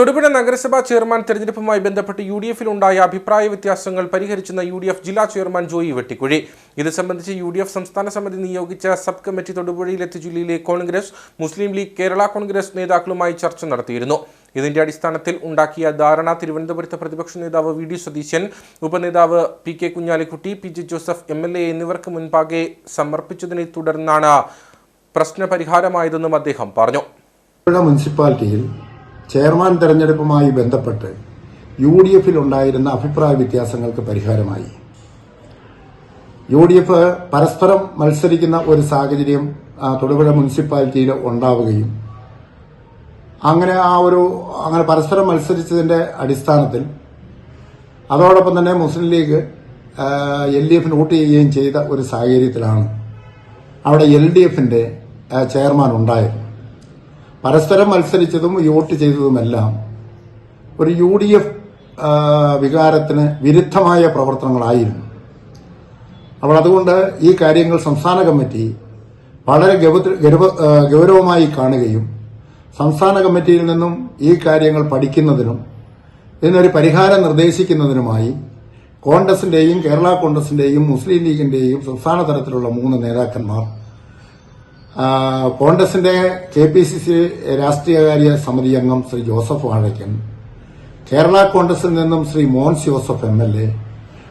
തൊടുപുഴ നഗരസഭാ ചെയർമാൻ തെരഞ്ഞെടുപ്പുമായി ബന്ധപ്പെട്ട് യു ഡി എഫിൽ ഉണ്ടായ അഭിപ്രായ വ്യത്യാസങ്ങൾ പരിഹരിച്ചെന്ന യു ഡി എഫ് ജില്ലാ ചെയർമാൻ ജോയി വെട്ടിക്കുഴി. ഇത് സംബന്ധിച്ച് യു ഡി എഫ് സംസ്ഥാന സമിതി നിയോഗിച്ച സബ് കമ്മിറ്റി തൊടുപുഴയിലെത്തി ജില്ലയിലെ കോൺഗ്രസ് മുസ്ലിം ലീഗ് കേരള കോൺഗ്രസ് നേതാക്കളുമായി ചർച്ച നടത്തിയിരുന്നു. ഇതിന്റെ അടിസ്ഥാനത്തിൽ ഉണ്ടാക്കിയ ധാരണ തിരുവനന്തപുരത്ത് പ്രതിപക്ഷ നേതാവ് V D Satheesan ഉപനേതാവ് P K Kunhalikutty P J Joseph M L A എന്നിവർക്ക് മുൻപാകെ സമർപ്പിച്ചതിനെ തുടർന്നാണ് പ്രശ്നപരിഹാരമായതെന്നും അദ്ദേഹം പറഞ്ഞു. മുനിസിപ്പാലിറ്റിയിൽ ചെയർമാൻ തെരഞ്ഞെടുപ്പുമായി ബന്ധപ്പെട്ട് യു ഡി എഫിൽ ഉണ്ടായിരുന്ന അഭിപ്രായ വ്യത്യാസങ്ങൾക്ക് പരിഹാരമായി. യു ഡി എഫ് പരസ്പരം മത്സരിക്കുന്ന ഒരു സാഹചര്യം തൊടുപുഴ മുനിസിപ്പാലിറ്റിയിൽ ഉണ്ടാവുകയും അങ്ങനെ ആ ഒരു അങ്ങനെ പരസ്പരം മത്സരിച്ചതിന്റെ അടിസ്ഥാനത്തിൽ അതോടൊപ്പം തന്നെ മുസ്ലിം ലീഗ് എൽ ഡി എഫിന് വോട്ട് ചെയ്യുകയും ചെയ്ത ഒരു സാഹചര്യത്തിലാണ് അവിടെ എൽ ഡി എഫിന്റെ ചെയർമാൻ ഉണ്ടായത്. പരസ്പരം മത്സരിച്ചതും വോട്ട് ചെയ്തതുമെല്ലാം ഒരു യു ഡി എഫ് വികാരത്തിന് വിരുദ്ധമായ പ്രവർത്തനങ്ങളായിരുന്നു. അപ്പോൾ അതുകൊണ്ട് ഈ കാര്യങ്ങൾ സംസ്ഥാന കമ്മിറ്റി വളരെ ഗൗരവമായി കാണുകയും സംസ്ഥാന കമ്മിറ്റിയിൽ നിന്നും ഈ കാര്യങ്ങൾ പഠിക്കുന്നതിനും ഇതിനൊരു പരിഹാരം നിർദ്ദേശിക്കുന്നതിനുമായി കോൺഗ്രസിന്റെയും കേരള കോൺഗ്രസിന്റെയും മുസ്ലിം ലീഗിന്റെയും സംസ്ഥാന തലത്തിലുള്ള മൂന്ന് നേതാക്കന്മാർ കോൺഗ്രസിന്റെ കെ പി സി സി രാഷ്ട്രീയകാര്യ സമിതി അംഗം ശ്രീ ജോസഫ് വാഴയ്ക്കൻ കേരള കോൺഗ്രസിൽ നിന്നും Shri Mons Joseph M L A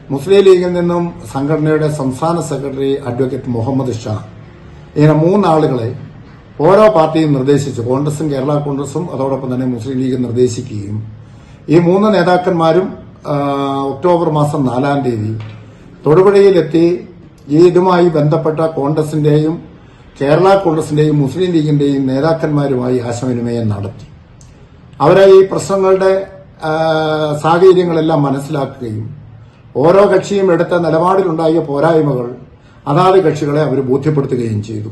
Muslim ലീഗിൽ നിന്നും സംഘടനയുടെ സംസ്ഥാന സെക്രട്ടറി അഡ്വക്കേറ്റ് മുഹമ്മദ് ഷാ ഇങ്ങനെ മൂന്നാളുകളെ ഓരോ പാർട്ടിയും നിർദ്ദേശിച്ചു കോൺഗ്രസും കേരള കോൺഗ്രസും അതോടൊപ്പം തന്നെ മുസ്ലിം ലീഗ് നിർദ്ദേശിക്കുകയും ഈ മൂന്ന് നേതാക്കന്മാരും ഒക്ടോബർ മാസം നാലാം തീയതി തൊടുപുഴയിലെത്തി ഈ ഇതുമായി ബന്ധപ്പെട്ട കോൺഗ്രസിന്റെയും കേരള കോൺഗ്രസിന്റെയും മുസ്ലിം ലീഗിന്റെയും നേതാക്കന്മാരുമായി ആശയവിനിമയം നടത്തി. അവരെ ഈ പ്രശ്നങ്ങളുടെ സാഹചര്യങ്ങളെല്ലാം മനസ്സിലാക്കുകയും ഓരോ കക്ഷിയും എടുത്ത നിലപാടിലുണ്ടായ പോരായ്മകൾ അതാത് കക്ഷികളെ അവർ ബോധ്യപ്പെടുത്തുകയും ചെയ്തു.